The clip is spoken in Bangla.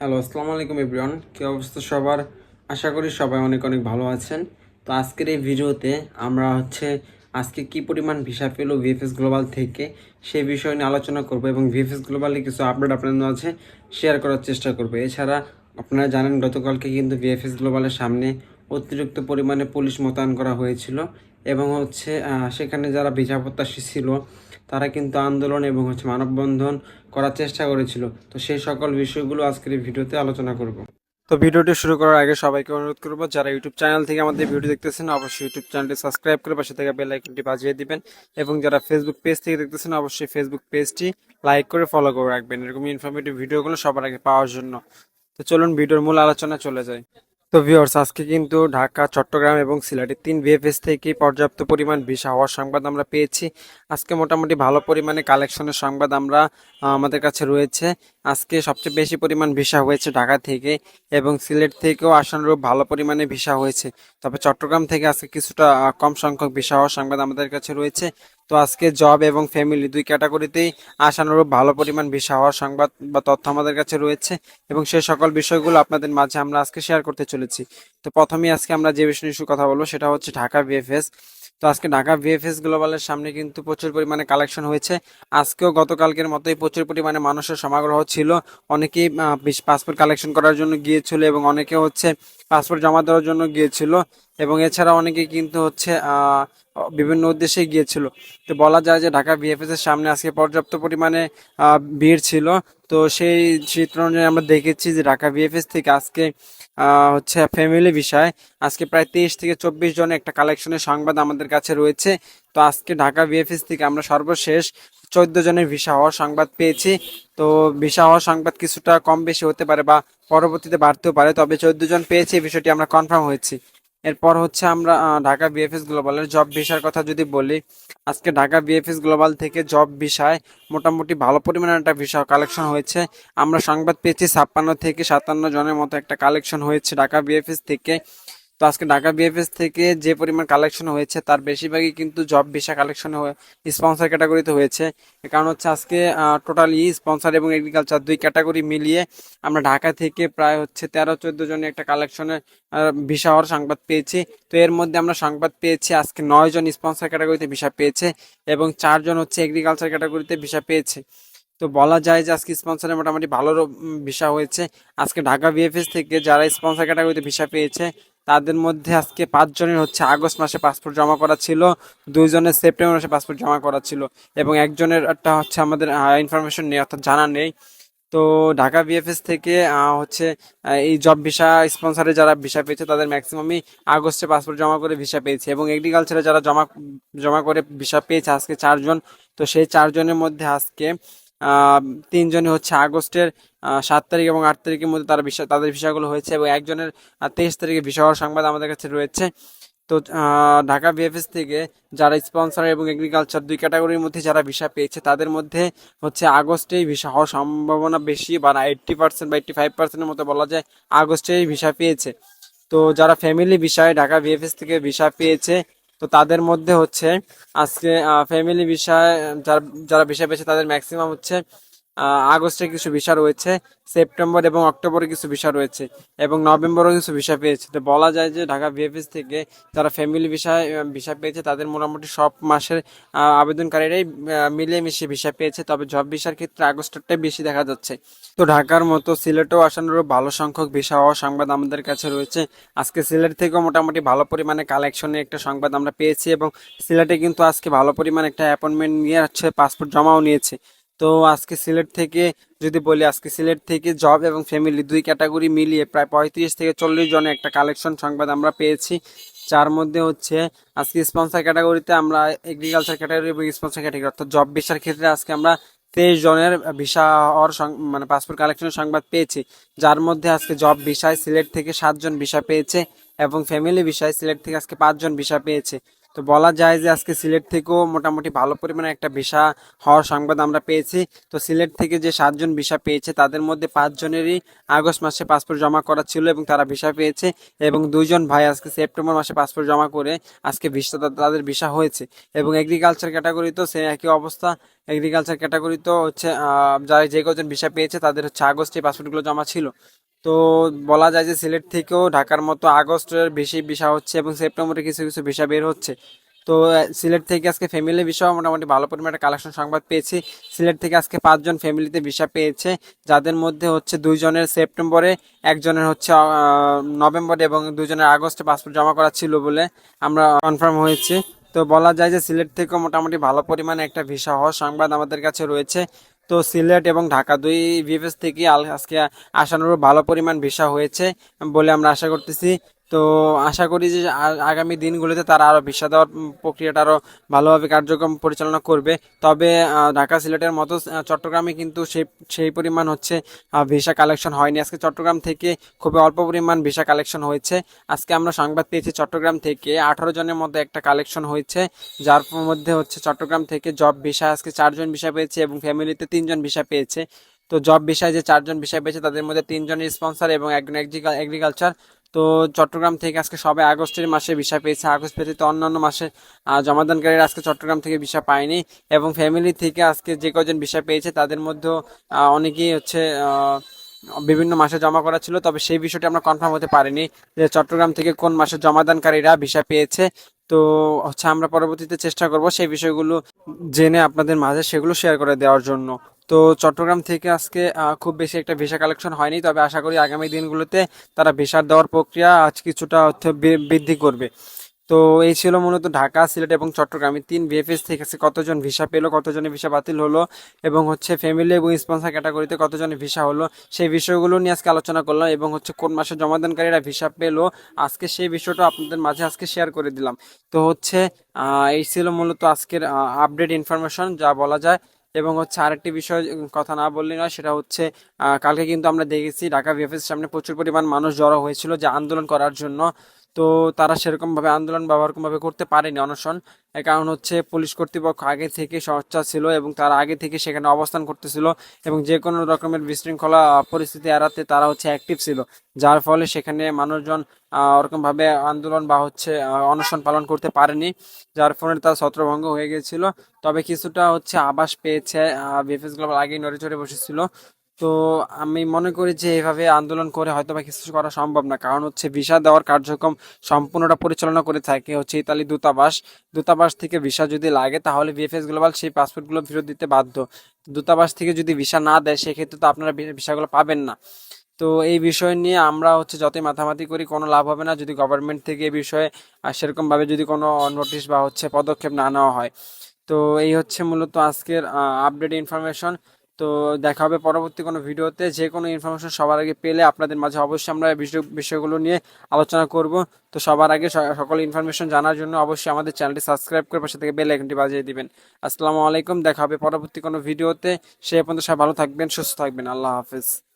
হ্যালো, আসসালামু আলাইকুম এভরিওয়ান। কী অবস্থা সবার? আশা করি সবাই অনেক অনেক ভালো আছেন। তো আজকের এই ভিডিওতে আমরা হচ্ছে আজকে কি পরিমাণ ভিসা পেল ভিএফএস গ্লোবাল থেকে সেই বিষয় নিয়ে আলোচনা করব এবং ভিএফএস গ্লোবালে কিছু আপডেট আপনাদের মাঝে শেয়ার করার চেষ্টা করব। এছাড়া আপনারা জানেন, গতকালকে কিন্তু ভিএফএস গ্লোবালের সামনে অতিরিক্ত পরিমাণে পুলিশ মোতায়েন করা হয়েছিল। এবং হচ্ছে সেখানে যারা ভিসা প্রত্যাশী ছিল, তারা কিন্তু আন্দোলন এবং হচ্ছে মানববন্ধন করার চেষ্টা করেছিল। তো সেই সকল বিষয়গুলো আজকের এই ভিডিওতে আলোচনা করব। তো ভিডিওটি শুরু করার আগে সবাইকে অনুরোধ করব, যারা ইউটিউব চ্যানেল থেকে আমাদের ভিডিও দেখতেছেন, অবশ্যই ইউটিউব চ্যানেলটি সাবস্ক্রাইব করে পাশে থেকে বেল আইকনটি বাজিয়ে দিবেন। এবং যারা ফেসবুক পেজ থেকে দেখতেছেন, অবশ্যই ফেসবুক পেজটি লাইক করে ফলো করে রাখবেন। এরকম ইনফরমেটিভ ভিডিওগুলো সবার আগে পাওয়ার জন্য। তো চলুন, ভিডিওর মূল আলোচনা চলে যায় তো ভিউয়ার্স আজকে কিন্তু ঢাকা, চট্টগ্রাম এবং সিলেটের তিন ভিএফএস থেকে পর্যাপ্ত পরিমাণ ভিসা হওয়ার সংবাদ আমরা পেয়েছি। আজকে মোটামুটি ভালো পরিমাণে কালেকশনের সংবাদ আমরা আমাদের কাছে রয়েছে। আজকে সবচেয়ে বেশি পরিমাণ ভিসা হয়েছে ঢাকা থেকে এবং সিলেট থেকেও আশানুরূপ ভালো পরিমাণে ভিসা হয়েছে। তবে চট্টগ্রাম থেকে আজকে কিছুটা কম সংখ্যক ভিসা হওয়ার সংবাদ আমাদের কাছে রয়েছে। তো আজকে জব এবং ফ্যামিলি দুই ক্যাটাগরিতেই আশানুরূপ ভালো পরিমাণ ভিসা হওয়ার সংবাদ বা তথ্য আমাদের কাছে রয়েছে এবং সে সকল বিষয়গুলো আপনাদের মাঝে আমরা আজকে শেয়ার করতে চলেছি। তো প্রথমেই আজকে আমরা যে বিষয় নিয়ে কথা বলব সেটা হচ্ছে ঢাকা ভিএফএস তো আজকে ঢাকা ভিএফএস গ্লোবালের সামনে কিন্তু প্রচুর পরিমাণে কালেকশন হয়েছে। আজকেও গতকালকের মতোই প্রচুর পরিমাণে মানুষের সমাগ্রহ ছিল। অনেকেই পাসপোর্ট কালেকশন করার জন্য গিয়েছিল এবং অনেকে হচ্ছে পাসপোর্ট জমা দেওয়ার জন্য গিয়েছিল এবং এছাড়া অনেকে কিন্তু হচ্ছে বিভিন্ন উদ্দেশ্যে গিয়েছিল। তো বলা যায় যে ঢাকা ভিএফএস এর সামনে আজকে পর্যাপ্ত পরিমাণে ভিড় ছিল। তো সেই চিত্র অনুযায়ী আমরা দেখেছি যে ঢাকা ভিএফএস থেকে আজকে হচ্ছে ফ্যামিলি বিষয়। আজকে প্রায় তেইশ থেকে চব্বিশ জনের একটা কালেকশনের সংবাদ আমাদের কাছে রয়েছে। তো আজকে ঢাকা ভিএফএস থেকে আমরা সর্বশেষ চোদ্দ জনের ভিসা হওয়ার সংবাদ পেয়েছি। তো ভিসা হওয়ার সংবাদ কিছুটা কম বেশি হতে পারে বা পরবর্তীতে বাড়তেও পারে, তবে চোদ্দ জন পেয়েছি, এই বিষয়টি আমরা কনফার্ম হয়েছি। এরপর হচ্ছে আমরা ঢাকা বিএফএস গ্লোবালের জব ভিসার কথা যদি বলি, আজকে ঢাকা বিএফএস গ্লোবাল থেকে জব ভিসায় মোটামুটি ভালো পরিমাণে একটা ভিসা কালেকশন হয়েছে। আমরা সংবাদ পেয়েছি ছাপ্পান্ন থেকে সাতান্ন জনের মতো একটা কালেকশন হয়েছে ঢাকা বিএফএস থেকে। তো আজকে ঢাকা বিএফএস থেকে যে পরিমাণ কালেকশন হয়েছে, তার বেশিরভাগই কিন্তু জব ভিসা কালেকশন স্পন্সর ক্যাটাগরিতে হয়েছে। কারণ হচ্ছে আজকে টোটালি স্পন্সর এবং এগ্রিকালচার দুই ক্যাটাগরি মিলিয়ে আমরা ঢাকা থেকে প্রায় হচ্ছে তেরো, চোদ্দ জনের একটা কালেকশনের ভিসা হওয়ার সংবাদ পেয়েছি। তো এর মধ্যে আমরা সংবাদ পেয়েছি, আজকে নয় জন স্পন্সর ক্যাটাগরিতে ভিসা পেয়েছে এবং চারজন হচ্ছে এগ্রিকালচার ক্যাটাগরিতে ভিসা পেয়েছে। তো বলা যায় যে আজকে স্পন্সরে মোটামুটি ভালো ভিসা হয়েছে। আজকে ঢাকা বিএফএস থেকে যারা স্পন্সর ক্যাটাগরিতে ভিসা পেয়েছে তাদের মধ্যে আজকে পাঁচজনের হচ্ছে আগস্ট মাসে পাসপোর্ট জমা করা ছিল, দুইজনের সেপ্টেম্বর মাসে পাসপোর্ট জমা করা ছিল এবং একজনের একটা হচ্ছে আমাদের ইনফরমেশন নেই, অর্থাৎ জানা নেই। তো ঢাকা বিএফএস থেকে হচ্ছে এই জব ভিসা স্পন্সরে যারা ভিসা পেয়েছে, তাদের ম্যাক্সিমামই আগস্টে পাসপোর্ট জমা করে ভিসা পেয়েছে এবং এগ্রিকালচারে যারা জমা জমা করে ভিসা পেয়েছে আজকে চারজন, তো সেই চারজনের মধ্যে আজকে তিনজনই হচ্ছে আগস্টের সাত তারিখ এবং আট তারিখের মধ্যে তারা ভিসা তাদের ভিসাগুলো হয়েছে এবং একজনের তেইশ তারিখে ভিসা হওয়ার সংবাদ আমাদের কাছে রয়েছে। তো ঢাকা বিএফএস থেকে যারা স্পন্সর এবং এগ্রিকালচার দুই ক্যাটাগরির মধ্যে যারা ভিসা পেয়েছে, তাদের মধ্যে হচ্ছে আগস্টেই ভিসা হওয়ার সম্ভাবনা বেশি বা এইট্টি পার্সেন্ট বা এইট্টি ফাইভ পার্সেন্টের মতো বলা যায়, আগস্টেই ভিসা পেয়েছে। তো, যারা ফ্যামিলি বিষয়ে ঢাকা বিএফএস থেকে ভিসা পেয়েছে তো তাদের মধ্যে হচ্ছে আজকে ফ্যামিলি বিষয় যারা যারা বিষয় পেয়েছে তাদের ম্যাক্সিমাম হচ্ছে আগস্টে কিছু ভিসা রয়েছে, সেপ্টেম্বর এবং অক্টোবরে কিছু ভিসা রয়েছে এবং নভেম্বরেও কিছু ভিসা পেয়েছে। তো বলা যায় যে ঢাকা ভিএফএস থেকে যারা ফ্যামিলি ভিসায় ভিসা পেয়েছে, তাদের মোটামুটি সব মাসের আবেদনকারীরাই মিলিয়ে মিশিয়ে ভিসা পেয়েছে। তবে জব ভিসার ক্ষেত্রে আগস্টেরটাই বেশি দেখা যাচ্ছে। তো ঢাকার মতো সিলেটেও আসানোর ভালো সংখ্যক ভিসা হওয়ার সংবাদ আমাদের কাছে রয়েছে। আজকে সিলেট থেকেও মোটামুটি ভালো পরিমাণে কালেকশনের একটা সংবাদ আমরা পেয়েছি এবং সিলেটে কিন্তু আজকে ভালো পরিমাণে একটা অ্যাপয়েন্টমেন্ট নিয়ে হচ্ছে পাসপোর্ট জমাও নিয়েছে। তো আজকে সিলেট থেকে যদি বলি, আজকে সিলেট থেকে জব এবং ফ্যামিলি দুই ক্যাটাগরি মিলিয়ে প্রায় পঁয়ত্রিশ থেকে চল্লিশ জনের একটা কালেকশন সংবাদ আমরা পেয়েছি। যার মধ্যে হচ্ছে, আজকে স্পন্সর ক্যাটাগরিতে আমরা এগ্রিকালচার ক্যাটাগরি এবং স্পন্সর ক্যাটাগরি অর্থাৎ জব ভিসার ক্ষেত্রে আজকে আমরা তেইশ জনের ভিসা হওয়ার মানে পাসপোর্ট কালেকশনের সংবাদ পেয়েছি। যার মধ্যে আজকে জব ভিসায় সিলেট থেকে সাতজন ভিসা পেয়েছে এবং ফ্যামিলি ভিসায় সিলেট থেকে আজকে পাঁচজন ভিসা পেয়েছে। তো বলা যায় যে আজকে সিলেট থেকেও মোটামুটি ভালো পরিমাণে একটা ভিসা হওয়ার সংবাদ আমরা পেয়েছি। তো সিলেট থেকে যে সাতজন ভিসা পেয়েছে, তাদের মধ্যে পাঁচজনেরই আগস্ট মাসে পাসপোর্ট জমা করা ছিল এবং তারা ভিসা পেয়েছে এবং দুইজন ভাই আজকে সেপ্টেম্বর মাসে পাসপোর্ট জমা করে আজকে ভিসা, তাদের ভিসা হয়েছে। এবং এগ্রিকালচার ক্যাটাগরি তো সে একই অবস্থা। এগ্রিকালচার ক্যাটাগরি তো হচ্ছে যারা যে কজন ভিসা পেয়েছে তাদের হচ্ছে আগস্টে পাসপোর্টগুলো জমা ছিল। তো বলা যায় যে সিলেট থেকেও ঢাকার মতো আগস্টের বেশি ভিসা হচ্ছে এবং সেপ্টেম্বরে কিছু কিছু ভিসা বের হচ্ছে। তো সিলেট থেকে আজকে ফ্যামিলি ভিসাও মোটামুটি ভালো পরিমাণে একটা কালেকশন সংবাদ পেয়েছি। সিলেট থেকে আজকে পাঁচজন ফ্যামিলিতে ভিসা পেয়েছে, যাদের মধ্যে হচ্ছে দুইজনের সেপ্টেম্বরে, একজনের হচ্ছে নভেম্বরে এবং দুজনের আগস্টে পাসপোর্ট জমা করা ছিল বলে আমরা কনফার্ম হয়েছে। তো বলা যায় যে সিলেট থেকে মোটামুটি ভালো পরিমাণে একটা ভিসা হওয়ার সংবাদ আমাদের কাছে রয়েছে। তো সিলেট এবং ঢাকা দুই ভিএফএস থেকে আজকে আসানোর ভালো পরিমাণ ভিসা হয়েছে বলে আমরা আশা করতেছি। তো আশা করি যে আগামী দিনগুলোতে তারা আরও ভিসা দেওয়ার প্রক্রিয়াটা আরও ভালোভাবে কার্যক্রম পরিচালনা করবে। তবে ঢাকা সিলেটের মতো চট্টগ্রামে কিন্তু সেই সেই পরিমাণ হচ্ছে ভিসা কালেকশন হয়নি। আজকে চট্টগ্রাম থেকে খুবই অল্প পরিমাণ ভিসা কালেকশন হয়েছে। আজকে আমরা সংবাদ পেয়েছি চট্টগ্রাম থেকে আঠারো জনের মধ্যে একটা কালেকশন হয়েছে, যার মধ্যে হচ্ছে চট্টগ্রাম থেকে জব ভিসা, আজকে চারজন ভিসা পেয়েছে এবং ফ্যামিলিতে তিনজন ভিসা পেয়েছে। তো জব ভিসায় যে চারজন ভিসা পেয়েছে, তাদের মধ্যে তিনজন স্পন্সর এবং একজন এগ্রিকালচার তো চট্টগ্রাম থেকে আজকে সবাই আগস্টের মাসে ভিসা পেয়েছে। আগস্ট ব্যতীত অন্যান্য মাসে জমাদানকারীরা আজকে চট্টগ্রাম থেকে ভিসা পায়নি এবং ফ্যামিলি থেকে আজকে যে কজন ভিসা পেয়েছে তাদের মধ্যেও অনেকেই হচ্ছে বিভিন্ন মাসে জমা করা ছিল। তবে সেই বিষয়টি আমরা কনফার্ম হতে পারিনি যে চট্টগ্রাম থেকে কোন মাসে জমাদানকারীরা ভিসা পেয়েছে। তো হচ্ছে আমরা পরবর্তীতে চেষ্টা করব সেই বিষয়গুলো জেনে আপনাদের মাঝে সেগুলো শেয়ার করে দেওয়ার জন্য। তো চট্টগ্রাম থেকে আজকে খুব বেশি একটা ভিসা কালেকশন হয়নি, তবে আশা করি আগামী দিনগুলোতে তারা ভিসার দেওয়ার প্রক্রিয়া আজ কিছুটা বৃদ্ধি করবে। তো এই ছিল মূলত ঢাকা, সিলেট এবং চট্টগ্রামে। তিন বিএফএস থেকে কতজন ভিসা পেল, কতজনের ভিসা বাতিল হলো এবং হচ্ছে ফ্যামিলি এবং স্পন্সর ক্যাটাগরিতে কতজনের ভিসা হলো, সেই বিষয়গুলো নিয়ে আজকে আলোচনা করলাম এবং হচ্ছে কোন মাসে জমাদানকারীরা ভিসা পেল, আজকে সেই বিষয়টা আপনাদের মাঝে আজকে শেয়ার করে দিলাম। তো হচ্ছে এই ছিল মূলত আজকের আপডেট ইনফরমেশন যা বলা যায় এবং হচ্ছে আরেকটি বিষয় কথা না বললে নয়, সেটা হচ্ছে কালকে কিন্তু আমরা দেখেছি ঢাকা বিএফএস সামনে প্রচুর পরিমাণ মানুষ জড়ো হয়েছিল যে আন্দোলন করার জন্য। তো তারা সেরকমভাবে আন্দোলন বা ওরকমভাবে করতে পারেনি অনশন। এর কারণ হচ্ছে পুলিশ কর্তৃপক্ষ আগে থেকে সচ্চা ছিল এবং তারা আগে থেকে সেখানে অবস্থান করতেছিল এবং যে কোনো রকমের বিশৃঙ্খলা পরিস্থিতি এড়াতে তারা হচ্ছে অ্যাক্টিভ ছিল। যার ফলে সেখানে মানুষজন ওরকমভাবে আন্দোলন বা হচ্ছে অনশন পালন করতে পারেনি, যার ফলে তার ছত্রভঙ্গ হয়ে গিয়েছিল। তবে কিছুটা হচ্ছে আবাস পেয়েছে বিএফএস গ্লোবাল আগেই নড়ে চড়ে বসেছিল। তো আমি মনে করি যে এভাবে আন্দোলন করে হয়তো বা কিছু করা সম্ভব না। কারণ হচ্ছে ভিসা দেওয়ার কার্যক্রম সম্পূর্ণটা পরিচালনা করে থাকে হচ্ছে ইতালি দূতাবাস। দূতাবাস থেকে ভিসা যদি লাগে তাহলে বিএফএস গ্লোবাল সেই পাসপোর্টগুলো ফেরত দিতে বাধ্য। দূতাবাস থেকে যদি ভিসা না দেয় সেক্ষেত্রে তো আপনারা ভিসাগুলো পাবেন না। তো এই বিষয় নিয়ে আমরা হচ্ছে যতই মাথামাতি করি কোনো লাভ হবে না যদি গভর্নমেন্ট থেকে এই বিষয়ে সেরকমভাবে যদি কোনো নোটিশ বা হচ্ছে পদক্ষেপ না নেওয়া হয়। তো এই হচ্ছে মূলত আজকের আপডেট ইনফরমেশন তো দেখা হবে পরবর্তী কোনো ভিডিওতে। যে কোনো ইনফরমেশন সবার আগে পেলে আপনাদের মাঝে অবশ্যই আমরা বিষয় বিষয়গুলো নিয়ে আলোচনা করব। তো সবার আগে সকল ইনফরমেশন জানার জন্য অবশ্যই আমাদের চ্যানেলটি সাবস্ক্রাইব করে পাশে থেকে বেল আইকনটি বাজিয়ে দিবেন। আসসালামু আলাইকুম, দেখা হবে পরবর্তী কোনো ভিডিওতে। সে পর্যন্ত সব ভালো থাকবেন, সুস্থ থাকবেন। আল্লাহ হাফেজ।